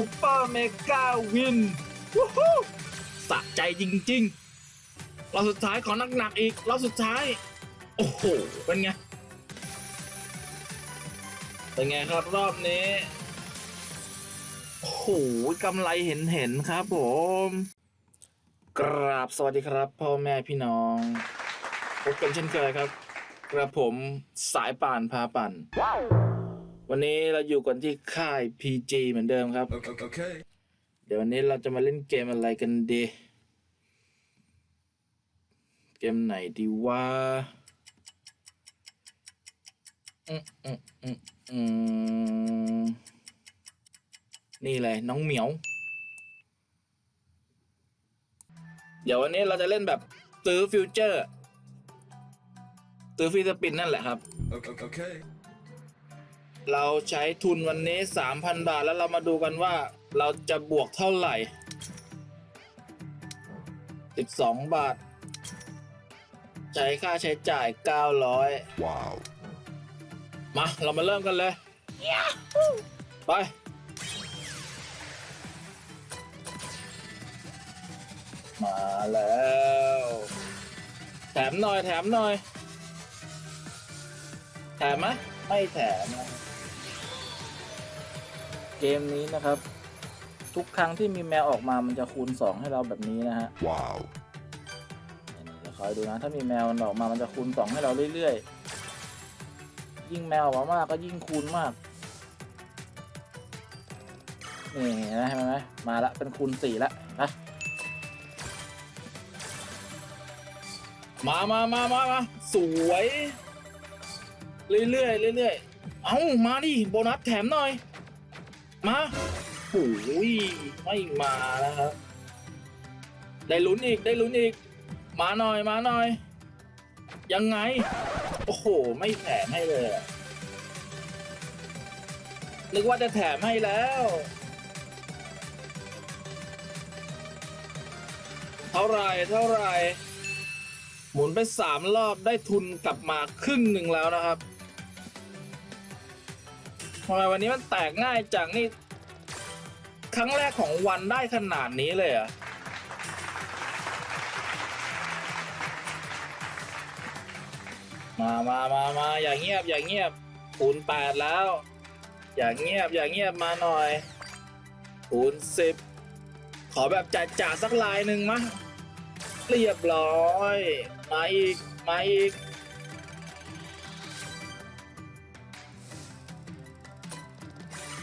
ซุปเปอร์เมกาวินวู้ฮู้สะใจจริงๆรอบสุดท้ายขอหนักๆอีกรอบสุดท้าย โอ้โห เป็นไง เป็นไงครับรอบนี้ โอ้โหกำไรเห็นเห็นๆครับผม กราบสวัสดีครับ พ่อแม่พี่น้องพบกันเช่นเคยครับ กระผมสายป่านพาปั่น วันนี้เราอยู่กันที่ค่าย PG เหมือนเดิมครับ Okay. okay. เดี๋ยววันนี้เราจะมาเล่นเกมอะไรกันดี เกมไหนดีว่าอืมอืมอืมอืมนี่เลยน้องเหมียว เดี๋ยววันนี้เราจะเล่นแบบซื้อฟิวเจอร์ซื้อฟรีสปินนั่นแหละครับ Okay. Okay. เราใช้ทุนวันนี้ 3,000 บาท แล้วเรามาดูกันว่าเราจะบวกเท่าไหร่ 12 บาท ใช้ค่าใช้จ่าย 900 Wow. มา เรามาเริ่มกันเลย ไป มาแล้ว แถมหน่อย แถมหน่อย แถมไหมไม่แถมนะ เกมนี้นะครับ ทุกครั้งที่มีแมวออกมามันจะคูณ 2 ให้เราแบบนี้นะฮะ Wow. นี่เดี๋ยวคอยดูนะ ถ้ามีแมวมันออกมามันจะคูณ 2 ให้เราเรื่อยๆ ยิ่งแมวออกมามากก็ยิ่งคูณมากนี่เห็นไหมเห็นไหมมาละเป็นคูณสี่ละนะมามามามามาสวย เรื่อยๆเรื่อยๆ เอ้า มาดิ โบนัสแถมหน่อย มาโอ้ยไม่มานะครับ ได้ลุ้นอีกได้ลุ้นอีก มาหน่อยมาหน่อย ยังไง โอ้โห ไม่แถมให้เลยนึกว่าจะแถมให้แล้ว เท่าไรเท่าไร หมุนไปสามรอบได้ทุนกลับมาครึ่งหนึ่งแล้วนะครับ ทำไมวันนี้มันแตกง่ายจังนี่ ครั้งแรกของวันได้ขนาดนี้เลยอะมามามามาอย่าเงียบ อย่าเงียบคูณแปดแล้ว อย่าเงียบ อย่าเงียบมาหน่อยคูณสิบขอแบบจ่าจ่าๆสักลายหนึ่งมะ เรียบร้อย มาอีก มาอีก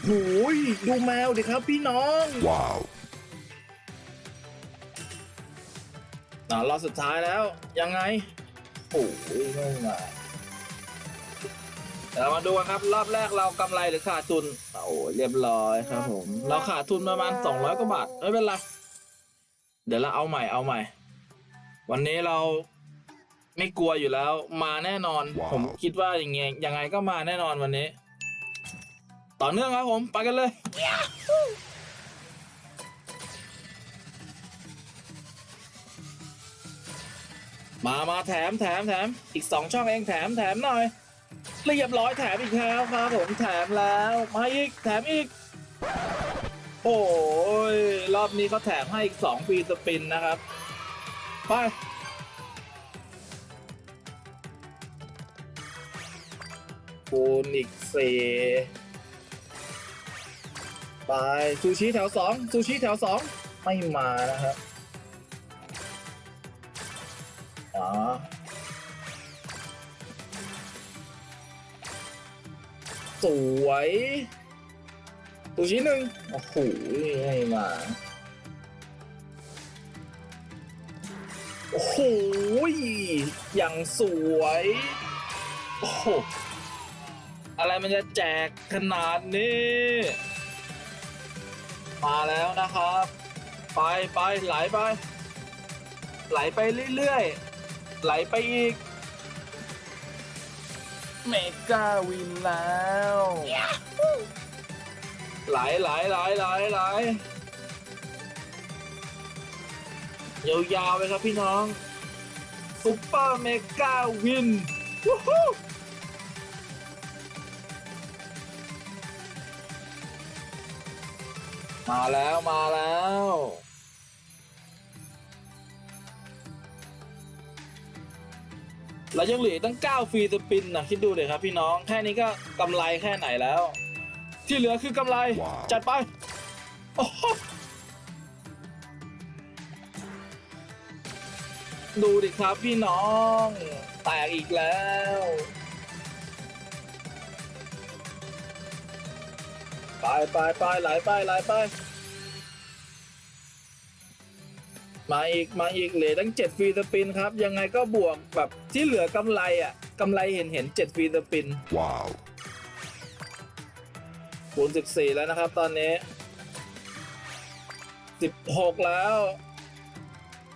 หูยดูแมวดิครับพี่น้อง Wow. อ่ารอบสุดท้ายแล้ว ยังไง โอ้ยไม่มาเดี๋ยวเรามาดูกันครับ รอบแรกเรากำไรหรือขาดทุน โอ้ยเรียบร้อยครับผม เราขาดทุนประมาณสองร้อยกว่าบาทไม่เป็นไร เดี๋ยวเราเอาใหม่เอาใหม่ วันนี้เราไม่กลัวอยู่แล้ว มาแน่นอนว้าวผมคิดว่าอย่างเงี้ยยังไงก็มาแน่นอนวันนี้ ต่อเนื่องครับผมไปกันเลย มามาแถมแถมแถมอีกสองช่องเองแถมแถมหน่อยเรียบร้อยแถมอีกแล้วครับผมแถมแล้วมาอีกแถมอีก โอ้ยรอบนี้เขาแถมให้อีกสองฟรีสปินนะครับ ไปคูณอีกสี่ ไปซูชิแถวสองซูชิแถวสองไม่มานะครับอ๋อสวยตัวชิ้นหนึ่งโอ้โหไม่มาโอ้โหอย่างสวย โอ้โห อะไรมันจะแจกขนาดนี้ มาแล้วนะครับ ไปไปไหลไป ไหลไปเรื่อยๆ ไหลไปอีก เมกาวินแล้ว ไหลไหลไหลไหลไหลยาวๆไปครับพี่น้อง ซุปเปอร์เมกาวิน วู้ฮู้ มาแล้วมาแล้ว เรายังเหลืออกตั้ง 9 ฟรีสปินนะคิดดูเลยครับพี่น้องแค่นี้ก็กำไรแค่ไหนแล้ว ที่เหลือคือกำไรว้าวจัดไปโอ้โหดูดิครับพี่น้อง แตกอีกแล้ว ไปไปไปไหลไปไหลไป มาอีกมาอีกเหลือตั้งเจ็ดฟรีสปินครับ ยังไงก็บวกแบบที่เหลือกำไรอะกำไรเห็นเห็นเจ็ดฟรีสปิน Wow. คูณสิบสี่แล้วนะครับ ตอนนี้สิบหกแล้ว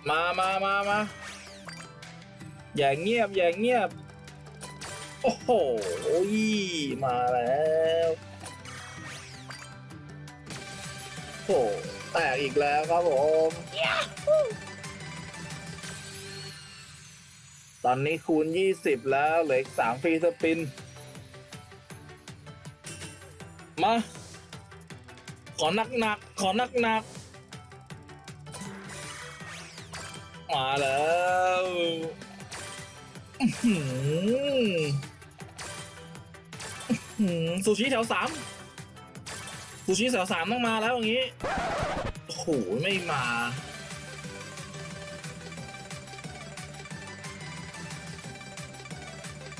มามามามาอย่าเงียบ อย่าเงียบ โอ้โหมาแล้ว โอ้แตกอีกแล้วครับผม ตอนนี้คูณ 20 แล้วเหลืออีก3ฟรีสปิน มา ขอหนักหนักๆขอหนักหนักๆมาแล้วอื้อหืออื้อหือซูชิแถวสาม ซูชิแถวสามต้องมาแล้วอย่างนี้โอ้โหไม่มา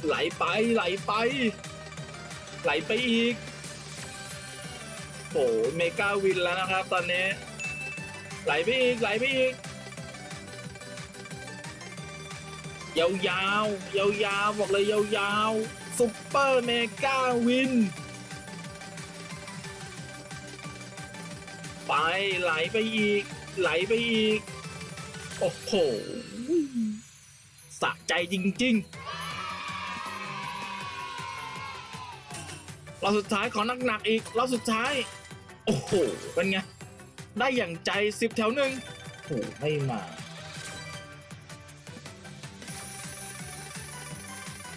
ไหลไปไหลไป ไหลไปอีกโอ้เมกาวินแล้วนะครับ ตอนนี้ ไหลไปอีกไหลไปอีก ยาวยาวยาวยาวๆบอกเลยยาวยาวๆซุปเปอร์เมกาวิน ไปไหลไปอีก ไหลไปอีก โอ้โหสะใจจริงๆรอบสุดท้ายขอหนักๆอีกเรอบสุดท้าย โอ้โห เป็นไง ได้อย่างใจสิบแถวหนึ่งโอ้ไม่มา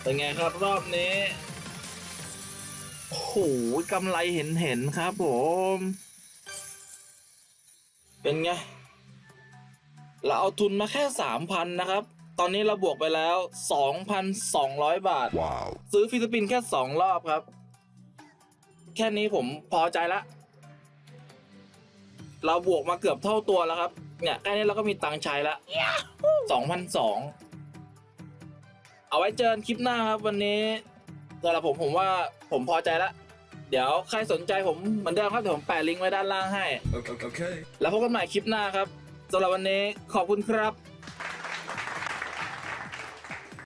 เป็นไงครับรอบนี้ โอ้โหกำไรเห็นเห็นๆครับผม เป็นไง เราเอาทุนมาแค่สามพันนะครับ ตอนนี้เราบวกไปแล้วสองพันสองร้อยบาท Wow. ซื้อฟิลิปปินส์แค่สองรอบครับ แค่นี้ผมพอใจละ เราบวกมาเกือบเท่าตัวแล้วครับ เนี่ยแค่นี้เราก็มีตังค์ใช้ละสองพันสองเอาไว้เจอกันคลิปหน้าครับ วันนี้สำหรับผมผมว่าผมพอใจละ เดี๋ยวใครสนใจผมเหมือนเดิมครับเดี๋ยวผมแปะลิงก์ไว้ด้านล่างให้ Okay. okay. แล้วพบกันใหม่คลิปหน้าครับสำหรับวันนี้ขอบคุณครับ